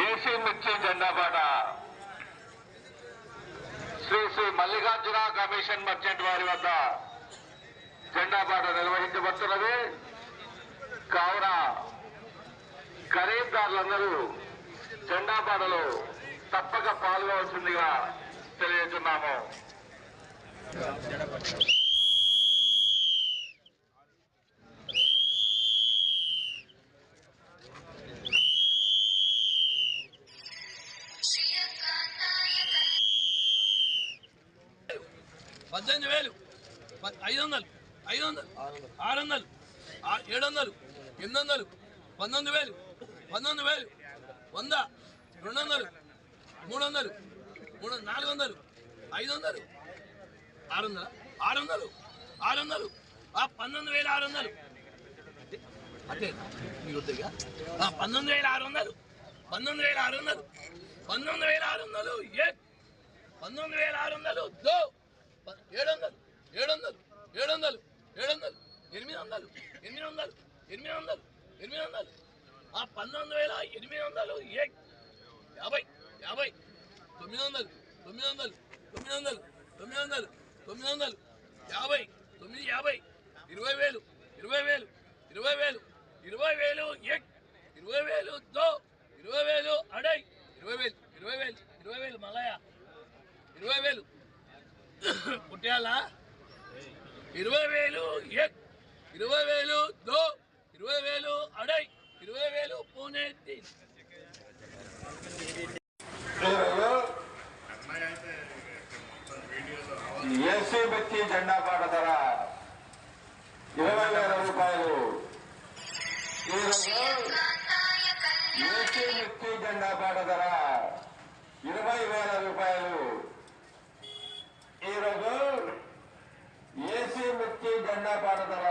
AC మిర్చి జెండా పాట శ్రీ శ్రీ మల్లికార్జున కమిషన్ మర్చెంట్ వారి వద్ద జెండా పాట నిర్వహించబడుతున్నది. కావున ఖరీదారులందరూ జెండా పాటలో తప్పక పాల్గొవలసిందిగా తెలియజేస్తున్నాము. పద్దెనిమిది వేలు. ఐదు వందలు ఐదు వందలు ఆరు వందలు ఏడు వందలు ఎనిమిది వందలు పంతొమ్మిది వేలు. పంతొమ్మిది వేలు. వంద. రెండు వందలు మూడు వందలు మూడు నాలుగు వందలు ఐదు వందలు ఆరు వందలు ఆరు వందలు ఆరు వందలు ఆ పంతొమ్మిది వేల ఆరు వందలు అదే వద్దుగా? పంతొమ్మిది వేల ఆరు వందలు పంతొమ్మిది వేల ఆరు వందలు పంతొమ్మిది వేల ఆరు వందలు ఏ? పంతొమ్మిది వేల ఆరు వందలు దో ప- ఏడు వందలు ఏడు వందలు ఏడు వందలు ఏడు వందలు ఎనిమిది వందలు ఎనిమిది వందలు ఎనిమిది వందలు ఎనిమిది వందలు ఆ పంతొమ్మిది వేల ఎనిమిది వందలు ఏ యాభై యాభై తొమ్మిది వందలు తొమ్మిది వందలు తొమ్మిది వందలు తొమ్మిది వందలు తొమ్మిది వందలు యాభై తొమ్మిది యాభై ఇరవై వేలు ఇరవై వేలు ఇరవై వేలు ఇరవై వేలు ఎక్ ఇరవై వేలు దో ఇరవై వేలు అడై ఇరవై వేలు ఇరవై వేలు ఇరవై వేలు మలయ ఇరవై వేలు పుట్టాలా ఇరవై వేలు ఎక్ ఇరవై వేలు దో ఇరవై వేలు అడై ఇరవై వేలు పూణే తీన్ ఏసీ మిర్చి జెండా పాట ధర ఇరవై వేల రూపాయలు. ఈరోజు ఏసీ మిర్చి జెండా పాట ధర ఇరవై వేల రూపాయలు. ఈరోజు ఏసీ మిర్చి జెండా పాట ధర